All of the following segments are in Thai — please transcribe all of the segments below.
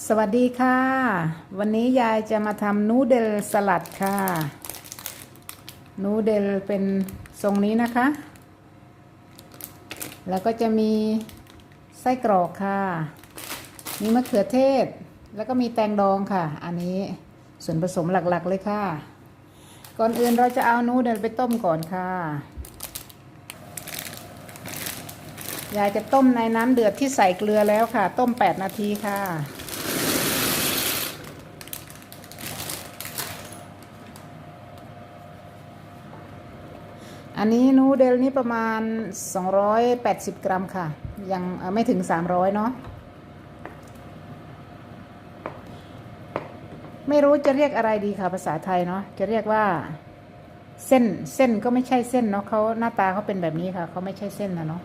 สวัสดีค่ะ วันนี้ยายจะมาทำนูเดลสลัดค่ะ นูเดลเป็นทรงนี้นะคะ แล้วก็จะมีไส้กรอกค่ะ มีมะเขือเทศ แล้วก็มีแตงดองค่ะ อันนี้ส่วนผสมหลักๆเลยค่ะ ก่อนอื่นเราจะเอานูเดลไปต้มก่อนค่ะ ยายจะต้มในน้ำเดือดที่ใส่เกลือแล้วค่ะ ต้ม 8 นาทีค่ะ อันนี้นูเดลนี่ประมาณ 280 กรัมค่ะ ยังไม่ถึง 300 เนาะไม่รู้จะเรียกอะไรดีค่ะภาษาไทยเนาะจะเรียกว่า เส้นเส้นก็ไม่ใช่เส้นเนาะเขาหน้าตาเขาเป็นแบบนี้ค่ะเขาไม่ใช่เส้นนะเนาะ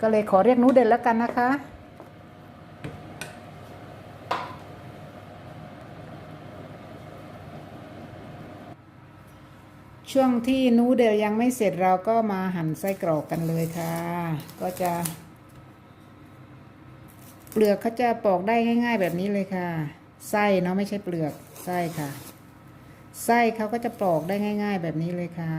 ก็เลยขอเรียกนูเดลแล้วกันนะคะ ช่วงที่นูเดลยังไม่เสร็จเราก็มาหั่นไส้กรอกกันเลยค่ะ ก็จะเปลือกเขาจะปอกได้ง่าย ๆ แบบนี้เลยค่ะ ไส้เนาะไม่ใช่เปลือกไส้ค่ะ ไส้เขาก็จะปอกได้ง่าย ๆ แบบนี้เลยค่ะ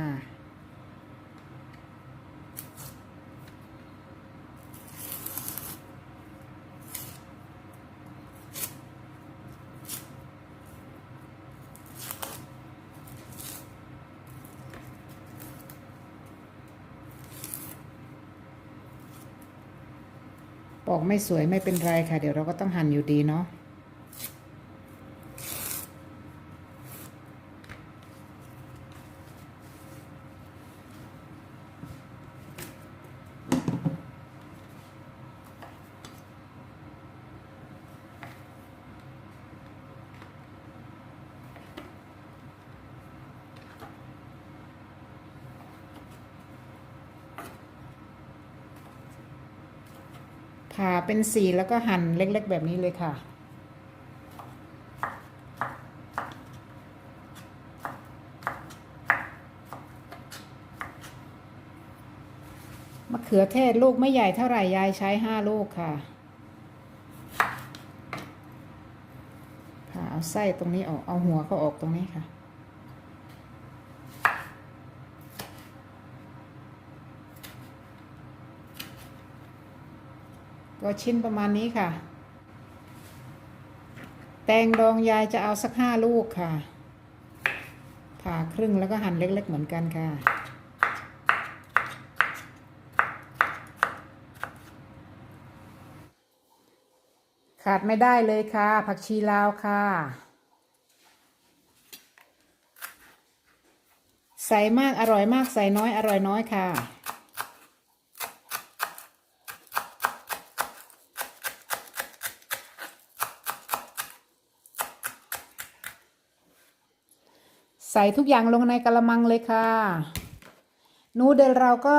ปอกไม่สวยไม่เป็นไรค่ะ เดี๋ยวเราก็ต้องหั่นอยู่ดีเนาะ ผ่าเป็นสี่แล้วก็หั่นเล็ก ๆ แบบนี้เลยค่ะ มะเขือเทศลูกไม่ใหญ่เท่าไหร่ยายใช้ห้าลูกค่ะ ผ่าเอาไส้ตรงนี้ออก เอาหัวเขาออกตรงนี้ค่ะ ก็ชิ้นประมาณนี้ค่ะ แตงดองยายจะเอาสักห้าลูกค่ะ ผ่าครึ่งแล้วก็หั่นเล็ก ๆ เหมือนกันค่ะ ขาดไม่ได้เลยค่ะ ผักชีลาวค่ะ ใส่มากอร่อยมากใส่น้อยอร่อยน้อยค่ะ ใส่ทุกอย่างลงในกระมังเลยค่ะ นูเดลเราก็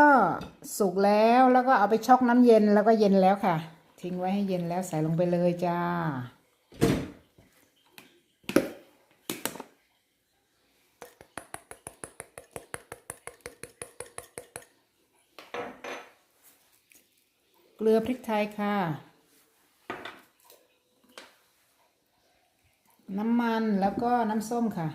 สุกแล้วแล้วก็เอาไปช็อกน้ำเย็นแล้วก็เย็นแล้วค่ะ ทิ้งไว้ให้เย็นแล้วใส่ลงไปเลยจ้า เกลือพริกไทยค่ะ น้ำมันแล้วก็น้ำส้มค่ะ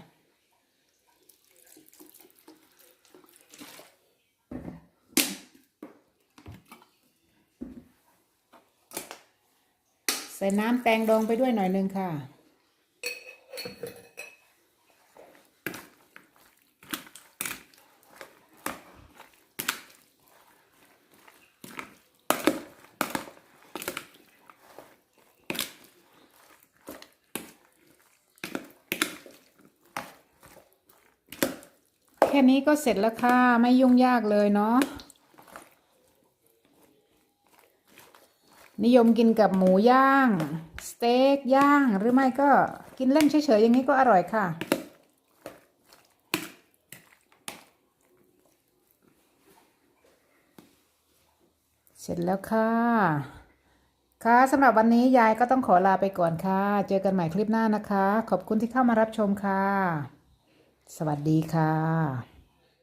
ใส่น้ำแตงดองไปด้วยหน่อยหนึงค่ะ แค่นี้ก็เสร็จแล้วค่ะ ไม่ยุ่งยากเลยเนาะ นิยมกินกับหมูย่าง สเต็กย่าง หรือไม่ก็กินเล่นเฉยๆอย่างนี้ก็อร่อยค่ะ เสร็จแล้วค่ะ ค่ะสำหรับวันนี้ยายก็ต้องขอลาไปก่อนค่ะ เจอกันใหม่คลิปหน้านะคะ ขอบคุณที่เข้ามารับชมค่ะ สวัสดีค่ะ